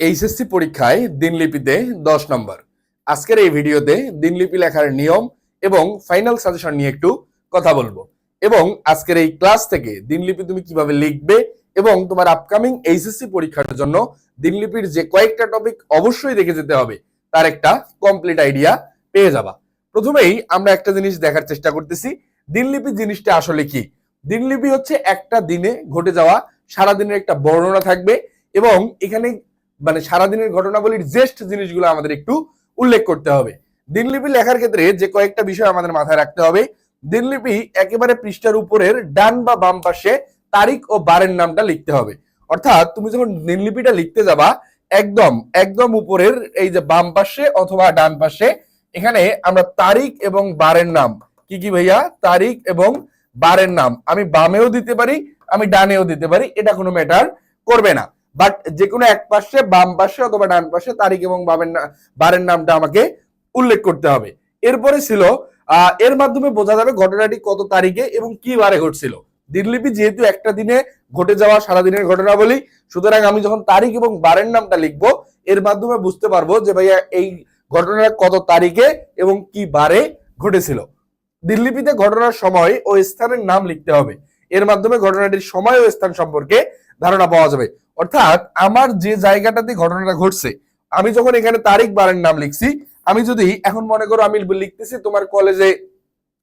HSC পরীক্ষায় দিনলিপিতে দশ নম্বর। আজকের এই ভিডিওতে দিনলিপি লেখার নিয়ম এবং ফাইনাল সাজেশন নিয়ে একটু কথা বলব। এবং আজকের এই ক্লাস থেকে দিনলিপি তুমি কীভাবে লিখবে এবং তোমার আপকামিং এইচএসসি পরীক্ষার জন্য দিনলিপির যে কয়েকটা টপিক অবশ্যই দেখে যেতে হবে, তার একটা কমপ্লিট আইডিয়া পেয়ে যাবা। প্রথমেই আমরা একটা জিনিস দেখার চেষ্টা করতেছি, দিনলিপি জিনিসটা আসলে কি? দিনলিপি হচ্ছে একটা দিনে ঘটে যাওয়া সারাদিনের একটা বর্ণনা থাকবে এবং এখানে মানে সারাদিনের ঘটনাবলীর জেস্ট জিনিসগুলো আমাদের একটু উল্লেখ করতে হবে। দিনলিপি লেখার ক্ষেত্রে যে কয়েকটা বিষয় আমাদের মাথায় রাখতে হবে। দিনলিপি একেবারে পৃষ্ঠার উপরের ডান বা বাম পাশে তারিখ ও বারের নামটা লিখতে হবে। অর্থাৎ তুমি যখন দিনলিপিটা লিখতে যাবা, একদম একদম উপরের এই যে বাম পাশে অথবা ডান পাশে, এখানে আমরা তারিখ এবং বারের নাম। কি কি ভাইয়া? তারিখ এবং বারের নাম। আমি বামেও দিতে পারি, আমি ডানেও দিতে পারি, এটা কোনো ম্যাটার করবে না। বাট যে কোনো এক পাশে, বাম পাশে অথবা ডান পাশে তারিখ এবং বামের বারের নামটা আমাকে উল্লেখ করতে হবে। এরপরে ছিল এর মাধ্যমে বোঝা যাবে ঘটনাটি কত তারিখে এবং কি বারে ঘটছিল। দিনলিপি যেহেতু একটা দিনে ঘটে যাওয়া সারাদিনের ঘটনা বলি সুতরাং আমি যখন তারিখ এবং বারের নামটা লিখব, এর মাধ্যমে বুঝতে পারব যে ভাইয়া এই ঘটনাটা কত তারিখে এবং কি বারে ঘটেছিল। দিল্লিপিতে ঘটনার সময় ও স্থানের নাম লিখতে হবে। এর মাধ্যমে ঘটনাটির সময় ও স্থান সম্পর্কে ধারণা পাওয়া যাবে। অর্থাৎ আমার যে জায়গাটাতে ঘটনাটা ঘটছে, আমি যখন এখানে তারিখ বারের নাম লিখছি, আমি যদি এখন মনে করো আমি লিখতেছি তোমার কলেজে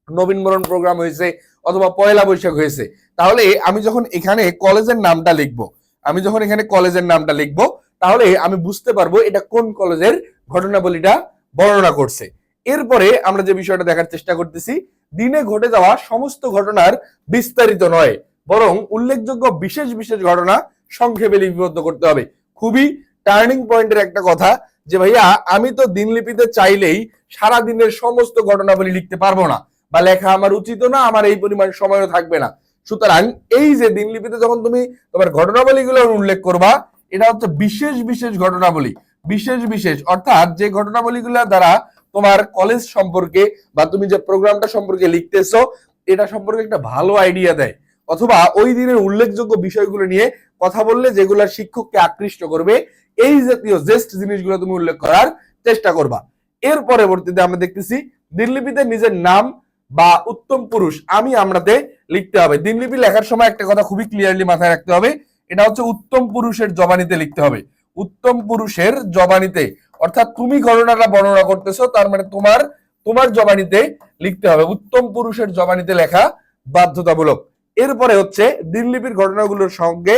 নবীনবরণ প্রোগ্রাম হয়েছে অথবা পয়লা বৈশাখ হয়েছে, তাহলে আমি যখন এখানে কলেজের নামটা লিখব, আমি যখন এখানে কলেজের নামটা লিখব, তাহলে আমি বুঝতে পারব এটা কোন কলেজের ঘটনাবলীটা বর্ণনা করছে। এরপরে আমরা যে বিষয়টা দেখার চেষ্টা করতেছি, দিনে ঘটে যাওয়া সমস্ত ঘটনার বিস্তারিত নয়। বরং উল্লেখযোগ্য বিশেষ বিশেষ ঘটনা সংক্ষেপে লিপিবদ্ধ করতে হবে। খুবই টার্নিং পয়েন্টের একটা কথা যে, ভাইয়া, আমি তো দিনলিপিতে চাইলেই সারা দিনের সমস্ত ঘটনাবলী লিখতে পারব না বা লেখা আমার উচিত না, আমার এই পরিমাণ সময়ও থাকবে না। সুতরাং এই যে, দিনলিপিতে যখন তুমি তোমার ঘটনাবলীগুলো উল্লেখ করবা, এটা হচ্ছে বিশেষ বিশেষ ঘটনাবলী। বিশেষ বিশেষ, অর্থাৎ যে ঘটনাবলীগুলো দ্বারা তোমার কলেজ সম্পর্কে বা তুমি যে প্রোগ্রামটা সম্পর্কে লিখতেছো, এটা সম্পর্কে একটা ভালো আইডিয়া দেয়। অথবা ওই দিনের উল্লেখযোগ্য বিষয়গুলো নিয়ে কথা বললে যেগুলো শিক্ষককে আকৃষ্ট করবে, এই জাতীয় জেস্ট জিনিসগুলো তুমি উল্লেখ করার চেষ্টা করবা। এর পরবর্তীতে আমরা দেখতেছি, দিনলিপিতে নিজের নাম বা উত্তম পুরুষ আমি আমরাতে লিখতে হবে। দিনলিপি লেখার সময় একটা কথা খুবই ক্লিয়ারলি মাথায় রাখতে হবে, এটা হচ্ছে উত্তম পুরুষের জবানিতে লিখতে হবে। উত্তম পুরুষের জবানিতে, অর্থাৎ তুমি ঘটনাটা বর্ণনা করতেছো, তার মানে তোমার তোমার জবানিতে লিখতে হবে। উত্তম পুরুষের জবানিতে লেখা বাধ্যতামূলক। এরপরে হচ্ছে দিনলিপির ঘটনাগুলোর সঙ্গে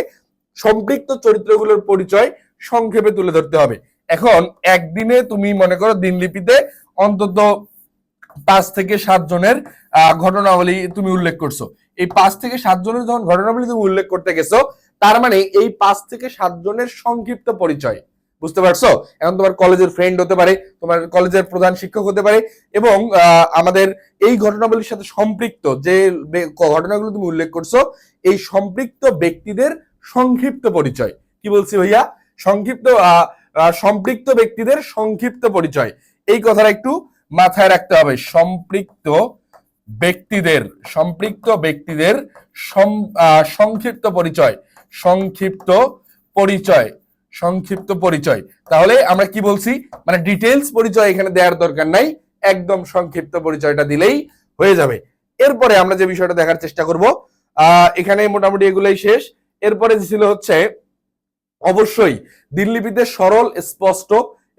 সম্পৃক্ত চরিত্রগুলোর পরিচয় সংক্ষেপে তুলে ধরতে হবে। এখন একদিনে তুমি মনে করো দিনলিপিতে অন্তত পাঁচ থেকে সাত জনের ঘটনাবলী তুমি উল্লেখ করছ। এই পাঁচ থেকে সাত জনের যখন ঘটনাবলী তুমি উল্লেখ করতে গেছো, তার মানে এই পাঁচ থেকে সাত জনের সংক্ষিপ্ত পরিচয়। বুঝতে পারছ? এখন তোমার কলেজের ফ্রেন্ড হতে পারে, তোমার কলেজের প্রধান শিক্ষক হতে পারে এবং আমাদের এই ঘটনাবলীর সাথে সম্পৃক্ত যে ঘটনাগুলো তুমি উল্লেখ করছ, এই সম্পৃক্ত ব্যক্তিদের সংক্ষিপ্ত পরিচয়। কি বলছি ভাইয়া? সংক্ষিপ্ত সম্পৃক্ত ব্যক্তিদের সংক্ষিপ্ত পরিচয়। এই কথাটা একটু মাথায় রাখতে হবে। সম্পৃক্ত ব্যক্তিদের সম্পৃক্ত ব্যক্তিদের সংক্ষিপ্ত পরিচয়। সংক্ষিপ্ত পরিচয়। সংক্ষিপ্ত পরিচয়। তাহলে আমরা কি বলছি? মানে ডিটেলস পরিচয় এখানে দেওয়ার দরকার নাই, একদম সংক্ষিপ্ত পরিচয়টা দিলেই হয়ে যাবে। এরপরে আমরা যে বিষয়টা দেখার চেষ্টা করব এখানে মোটামুটি এগুলাই শেষ। এরপরে যে ছিল হচ্ছে, অবশ্যই দিনলিপিতে সরল, স্পষ্ট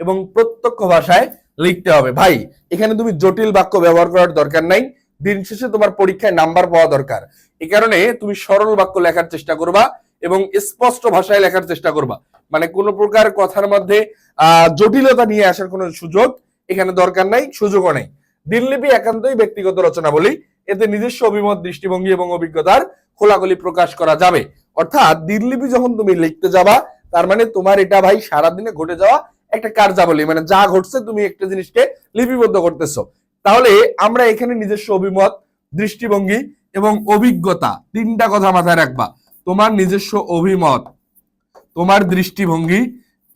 এবং প্রত্যক্ষ ভাষায় লিখতে হবে। ভাই, এখানে তুমি জটিল বাক্য ব্যবহার করার দরকার নাই। দিন শেষে তোমার পরীক্ষায় নাম্বার পাওয়া দরকার। এই কারণে তুমি সরল বাক্য লেখার চেষ্টা করবা। এবং স্পষ্ট ভাষায় লেখার চেষ্টা করবা। মানে কোনো প্রকার কথার মধ্যে জটিলতা নিয়ে আসার কোনো সুযোগ এখানে দরকার নাই, সুযোগও নেই। দিনলিপি একান্তই ব্যক্তিগত রচনা বলি এতে নিজস্ব অভিমত, দৃষ্টিভঙ্গি এবং অভিজ্ঞতার খোলাখুলি প্রকাশ করা যাবে। অর্থাৎ দিনলিপি যখন তুমি লিখতে যাবা, তার মানে তোমার এটা ভাই সারাদিনে ঘটে যাওয়া একটা কার্যাবলী মানে যা ঘটছে তুমি একটা জিনিসকে লিপিবদ্ধ করতেছো। তাহলে আমরা এখানে নিজস্ব অভিমত, দৃষ্টিভঙ্গি এবং অভিজ্ঞতা তিনটা কথা মাথায় রাখবা। তোমার নিজস্ব অভিমত, তোমার দৃষ্টিভঙ্গি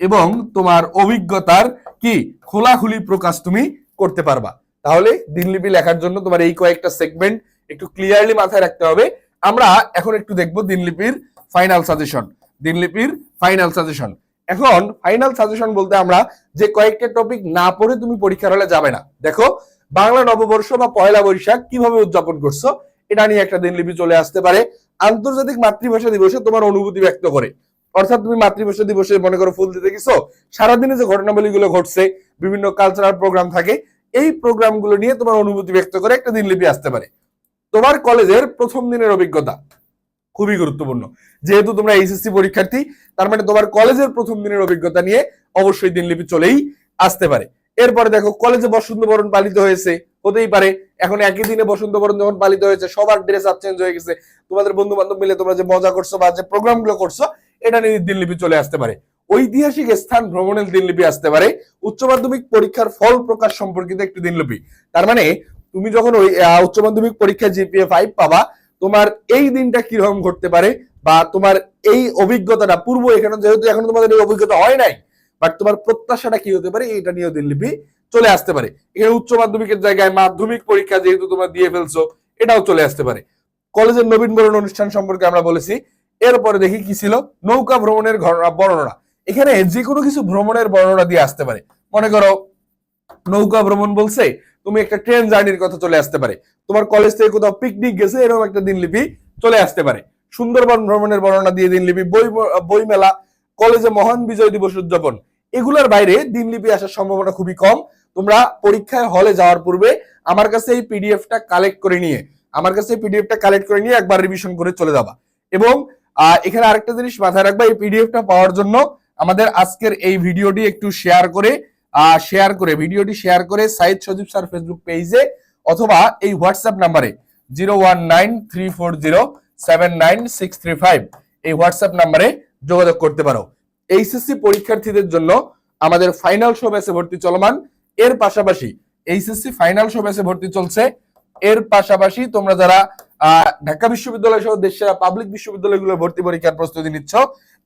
এবং তোমার অভিজ্ঞতার কি খোলাখুলি প্রকাশ তুমি করতে পারবা। তাহলে দিনলিপি লেখার জন্য তোমার এই কয়েকটা সেগমেন্ট একটু ক্লিয়ারলি মাথায় রাখতে হবে। আমরা এখন একটু দেখব দিনলিপির ফাইনাল সাজেশন দিনলিপির ফাইনাল সাজেশন এখন ফাইনাল সাজেশন বলতে আমরা যে কয়েকটা টপিক না পড়ে তুমি পরীক্ষার হলে যাবে না। দেখো, বাংলা নববর্ষ বা পয়লা বৈশাখ কীভাবে উদযাপন করছ, এটা নিয়ে একটা দিনলিপি চলে আসতে পারে। আন্তর্জাতিক মাতৃভাষা দিবসে তোমার অনুভূতি ব্যক্ত করে। অর্থাৎ তুমি মাতৃভাষা দিবসে মনে করো ফুল দিতে গেছো, সারাদিনে যে ঘটনাবলীগুলো ঘটছে, বিভিন্ন কালচারাল প্রোগ্রাম থাকে, এই প্রোগ্রামগুলো নিয়ে তোমার অনুভূতি ব্যক্ত করে একটা দিনলিপি আসতে পারে। তোমার কলেজের প্রথম দিনের অভিজ্ঞতা খুবই গুরুত্বপূর্ণ। যেহেতু তোমরা এইচএসসি পরীক্ষার্থী, তার মানে তোমার কলেজের প্রথম দিনের অভিজ্ঞতা নিয়ে অবশ্যই দিনলিপি চলেই আসতে পারে। এরপরে দেখো, কলেজে বসন্ত বরণ পালিত হয়েছে, হতেই পারে। এখন একই দিনে বসন্ত বরণ যখন পালিত হয়েছে, সবার ড্রেস আপ চেঞ্জ হয়ে গেছে। তোমাদের বন্ধু বান্ধব মিলে তোমরা যে মজা করছ বা যে প্রোগ্রামগুলো করছ, এটা নিয়ে দিনলিপি চলে আসতে পারে। ঐতিহাসিক স্থান ভ্রমণের দিনলিপি আসতে পারে। উচ্চ মাধ্যমিক পরীক্ষার ফল প্রকাশ সম্পর্কিত একটি দিনলিপি। তার মানে তুমি যখন ওই উচ্চ মাধ্যমিক পরীক্ষায় জিপিএ ফাইভ পাবা, তোমার এই দিনটা কীরকম ঘটতে পারে বা তোমার এই অভিজ্ঞতাটা, পূর্ব এখানে যেহেতু এখন তোমাদের এই অভিজ্ঞতা হয় নাই বাট তোমার প্রত্যাশাটা কি হতে পারে এটা নিয়েও দিনলিপি চলে আসতে পারে। এখানে উচ্চ মাধ্যমিকের জায়গায় মাধ্যমিক পরীক্ষা যেহেতু তোমরা দিয়ে ফেলছো, এটাও চলে আসতে পারে। কলেজের নবীনবরণ অনুষ্ঠান সম্পর্কে আমরা বলেছি, এরপরে দেখি কি ছিল। নৌকা ভ্রমণের বর্ণনা। এখানে যে কোনো কিছু ভ্রমণের বর্ণনা দিয়ে আসতে পারে। মনে করো, নৌকা ভ্রমণ বলছে, তুমি একটা ট্রেন জার্নির কথা চলে আসতে পারে। তোমার কলেজ থেকে কোথাও পিকনিক গেছে, এরকম একটা দিনলিপি চলে আসতে পারে। সুন্দরবন ভ্রমণের বর্ণনা দিয়ে দিনলিপি, বই বই মেলা কলেজে মহান বিজয় দিবস উদযাপন। এগুলোর বাইরে দিনলিপি আসার সম্ভাবনা খুবই কম। তোমরা পরীক্ষায় হলে যাওয়ার পূর্বে আমার কাছে এই পিডিএফটা কালেক্ট করে নিয়ে, আমার কাছে এই পিডিএফটা কালেক্ট করে নিয়ে একবার রিভিশন করে চলে যাবা। এবং এখানে আরেকটা জিনিস মাথায় রাখবা, এই পিডিএফটা পাওয়ার জন্য আমাদের আজকের এই ভিডিওটি একটু শেয়ার করে শেয়ার করে, ভিডিওটি শেয়ার করে সাইদ সজীব স্যার ফেসবুক পেজে অথবা এই হোয়াটসঅ্যাপ নাম্বারে zero one nine three four zero seven nine six three five এই হোয়াটসঅ্যাপ নাম্বারে যোগাযোগ করতে পারো। এইচএসসি পরীক্ষার্থীদের জন্য আমাদের ফাইনাল শো ব্যাচে ভর্তি চলমান এর পাশাপাশি এইচএসসি ফাইনাল শো ব্যাচে ভর্তি চলছে। এর পাশাপাশি তোমরা যারা ঢাকা বিশ্ববিদ্যালয় সহ দেশের পাবলিক বিশ্ববিদ্যালয়গুলো ভর্তি পরীক্ষার প্রস্তুতি নিচ্ছ,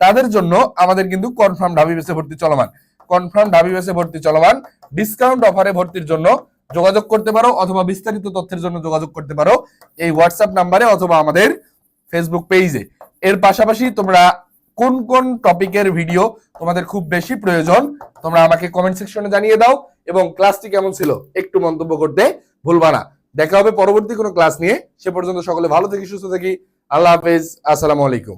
তাদের জন্য আমাদের কিন্তু কনফার্ম ঢাবি বেসে ভর্তি চলমান। কনফার্ম ঢাবি বেসে ভর্তি চলমান। ডিসকাউন্ট অফারে ভর্তির জন্য যোগাযোগ করতে পারো অথবা বিস্তারিত তথ্যের জন্য যোগাযোগ করতে পারো। এই হোয়াটসঅ্যাপ নাম্বারে অথবা আমাদের ফেসবুক পেজে এর পাশাপাশি তোমরা কোন কোন টপিকের ভিডিও তোমাদের খুব বেশি প্রয়োজন, তোমরা আমাকে কমেন্ট সেকশনে জানিয়ে দাও এবং ক্লাসটি কেমন ছিল একটু মন্তব্য করতে ভুলবা না। দেখা হবে পরবর্তী কোনো ক্লাস নিয়ে। সে পর্যন্ত সকলে ভালো থাকি সুস্থ থাকি আল্লাহ হাফেজ। আসসালামু আলাইকুম।